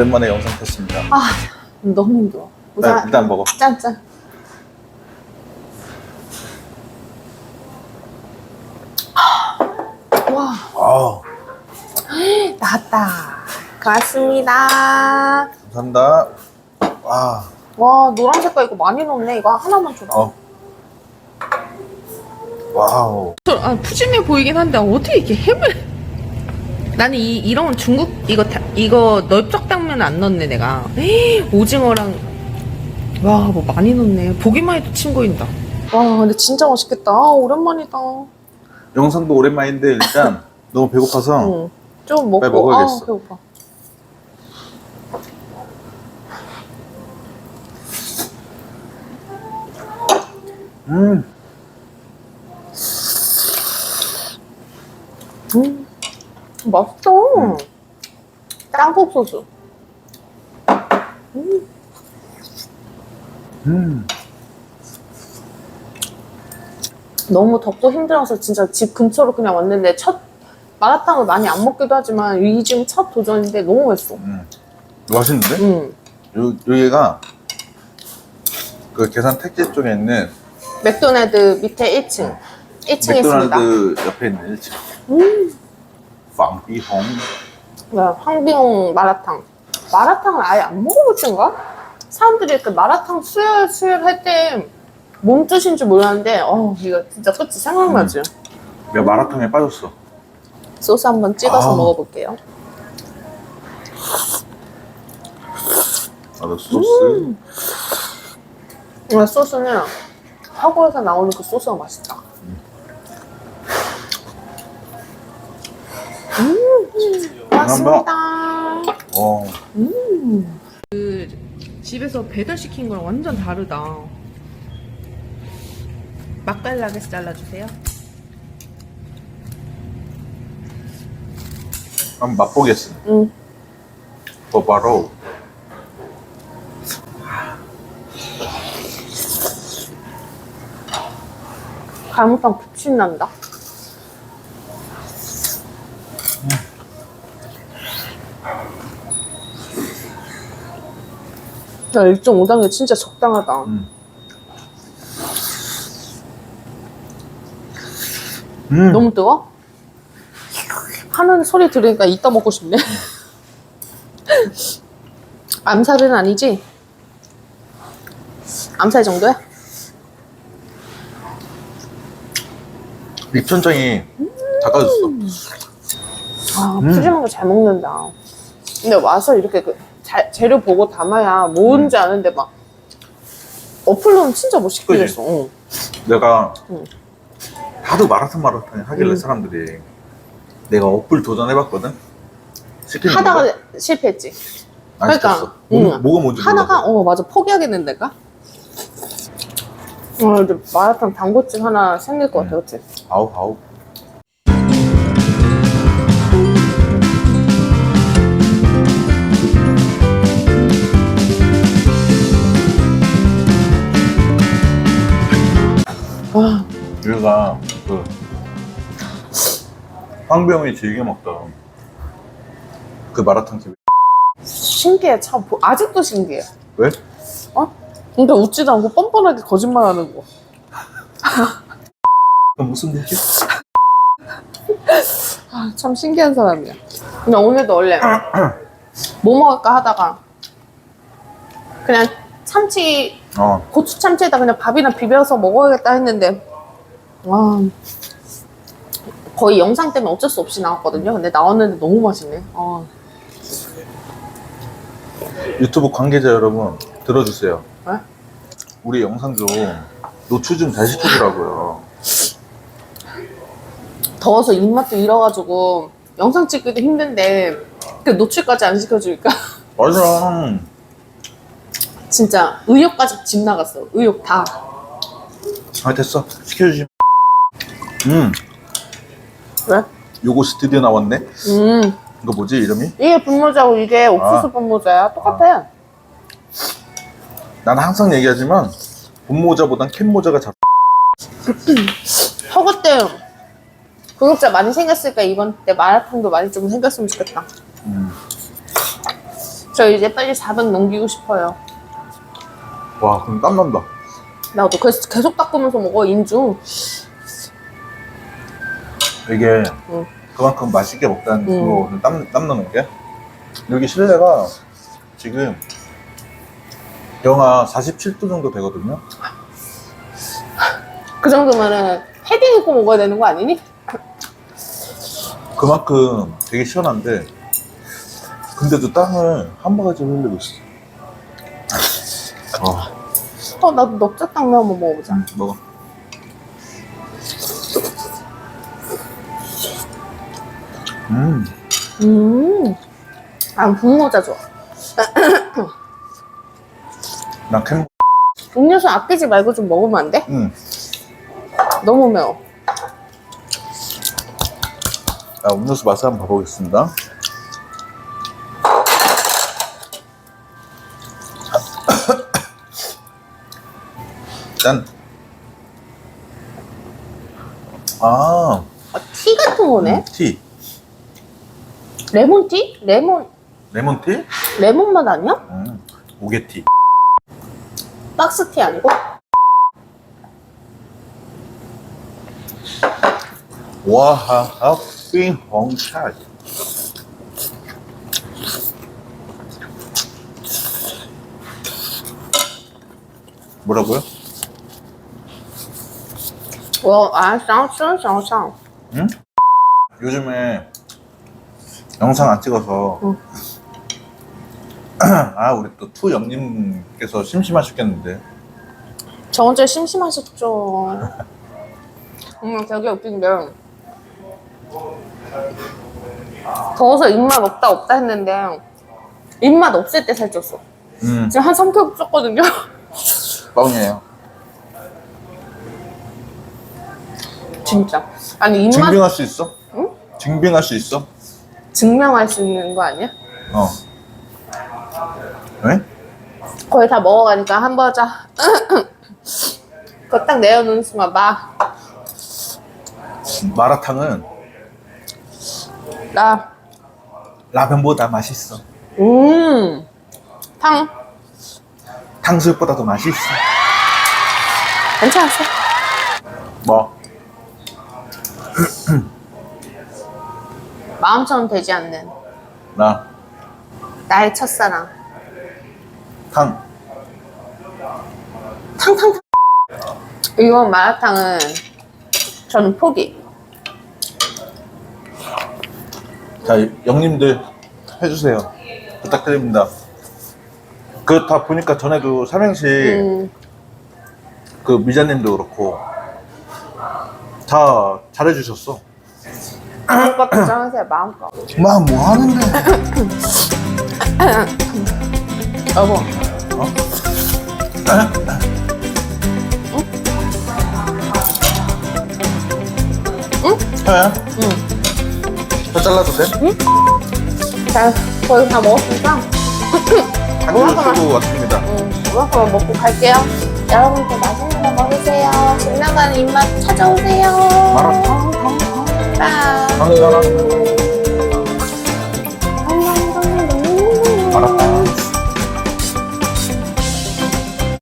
와. 오랜만에 영상 켰습니다. 아, 너무 힘들어. 네, 일단, 일단 먹어. 짠짠. 와, 아, 나왔다. 고맙습니다. 감사합니다. 와, 와, 노란 색깔 이거 많이 넣네. 이거 하나만 줘라. 어. 와우. 아, 푸짐해 보이긴 한데 어떻게 이렇게 햄을 나는 이 이런 중국 이거 다- 이거 넓적 당면 안 넣네 내가. 에이, 오징어랑 와 뭐 많이 넣네. 보기만 해도 침 고인다. 와 근데 진짜 맛있겠다. 아, 오랜만이다. 영상도 오랜만인데 일단 너무 배고파서 응. 좀 먹고 빨리 먹어야겠어. 아, 배고파. 음, 음 맛있어 땅콩 소스 음. 너무 덥고 힘들어서 진짜 집 근처로 그냥 왔는데 첫 마라탕을 많이 안 먹기도 하지만 이 지금 첫 도전인데 너무 맛있어. 음. 맛있는데? 음. 요, 여기가 그 계산 택지 쪽에 있는 맥도날드 밑에 1층. 1층에 있습니다. 맥도날드 옆에 있는 1층. 음. 방비홍. 네, 황비용 마라탕. 마라탕을 아예 안 먹어볼 텐가? 사람들이 그 마라탕 수혈 수혈 할때뭔 뜻인지 몰랐는데 어 이거 진짜 솔직히 생각나지? 내가 마라탕에 빠졌어. 소스 한번 찍어서 아. 먹어볼게요. 나도 소스. 이 소스는 화구에서 나오는 그 소스가 맛있다. 음, 맛있습니다. 어. 그 집에서 배달 시킨 거랑 완전 다르다. 맛깔나게 잘라주세요. 한번 맛보겠습니다. 응. 뭐 바로 갈무탕 부침 난다. 야, 1.5단계 진짜 적당하다. 음. 음. 너무 뜨거? 하는 소리 들으니까 이따 먹고 싶네. 암살은 아니지? 암살 정도야? 입천장이 닦아줬어. 아, 음. 푸짐한 거 잘 먹는다. 근데 와서 이렇게 그 자- 재료 보고 담아야 뭔지 아는데 막 어플로는 진짜 못 시키겠어. 응. 내가 응. 하도 마라탕 마라탕 하길래 음. 사람들이 내가 어플 도전해봤거든. 시키는 하다가 건데 실패했지. 안 그러니까, 시켰어. 뭐, 응. 뭐가 뭔지 하다가 몰라서. 어 맞아 포기하겠는 데가. 어, 근데 마라탕 단골집 하나 생길 것 같아, 음. 그치? 아우 아우. 와, 여기가 그 황병이 즐겨 먹던 그 마라탕 집. 신기해, 참. 보- 아직도 신기해. 왜? 어? 근데 웃지도 않고 뻔뻔하게 거짓말하는 거. 그럼 무슨 얘기? 아, 참 신기한 사람이야. 근데 오늘도 원래 뭐 먹을까 하다가 그냥 참치, 어. 고추 참치에다 그냥 밥이나 비벼서 먹어야겠다 했는데 와 거의 영상 때문에 어쩔 수 없이 나왔거든요. 근데 나왔는데 너무 맛있네. 아, 유튜브 관계자 여러분 들어주세요. 왜? 우리 영상 좀 노출 좀 잘 시켜주라고요. 더워서 입맛도 잃어가지고 영상 찍기도 힘든데 그 노출까지 안 시켜주니까 맞아. 진짜 의욕까지 집 나갔어. 의욕 다. 아 됐어. 시켜주지. 음, 왜? 요것이 드디어 나왔네. 음. 이거 뭐지 이름이? 이게 분모자고 이게 옥수수 아. 분모자야. 똑같아. 난 항상 얘기하지만 본모자보단 캔모자가 잘. 허그 때 구독자 많이 생겼으니까 이번 때 마라탕도 많이 좀 생겼으면 좋겠다. 음. 저 이제 빨리 400 넘기고 싶어요. 와, 그럼 땀난다. 나도 그래서 계속 닦으면서 먹어, 인중. 이게 응. 그만큼 맛있게 먹다는 응. 그거 땀, 땀 나는 게 여기 실내가 지금 영하 47도 정도 되거든요. 그 정도면은 패딩 입고 먹어야 되는 거 아니니? 그만큼 되게 시원한데 근데도 땀을 한 바가지 흘리고 있어. 어, 어, 나도 넉젓당면 한번 먹어보자. 응, 먹어. 음, 음. 아, 분모자 좋아. 난 캠, 음료수 아끼지 말고 좀 먹으면 안 돼? 음, 너무 매워. 아, 음료수 맛을 한번 봐보겠습니다. 짠. 아, 아, 티 같은 거네? 티. 레몬티? 레몬, 레몬티? 레몬 맛 아니야? 음, 오게티. 박스티 아니고? 와하, 빙, 홍차. 뭐라고요? 와, 아, 쌍쌍, 쌍쌍. 응? 요즘에 영상 안 찍어서 응. 아 우리 또 투 영님께서 심심하셨겠는데 저번 주에 심심하셨죠. 음, 되게 웃긴 게. 더워서 입맛 없다 없다 했는데 입맛 없을 때 살쪘어. 음 지금 한 3kg 쪘거든요. 뻥이에요 진짜. 아니 입맛 증빙할 수 있어? 응? 증빙할 수 있어? 증명할 수 있는 거 아니야? 어 왜? 거의 다 먹어가니까 한번 자. 그거 딱 내어놓는 순간 막, 마라탕은 나, 라면보다 맛있어 음, 탕, 탕수육보다도 맛있어 괜찮았어. 뭐? 마음처럼 되지 않는 나 나의 첫사랑. 탕. 탕탕탕. 이건 마라탕은 저는 포기. 자, 영님들 해주세요. 부탁드립니다. 그 다 보니까 전에도 삼행시 음, 그 미자님도 그렇고 다 잘해주셨어. 마음껏 도전하세요, 마음껏. 마뭐 하는데? 여보, 어? 응? 혀야? 응. 혀 잘라도 돼? 자, 거의 다 먹었으니까, 음악만. 쓰고 왔습니다. 음, 이만큼만 먹고 갈게요. 여러분도 맛있는 거 먹으세요. 집 나가는 입맛 찾아오세요. 마라탕, 빠. 당근 하나.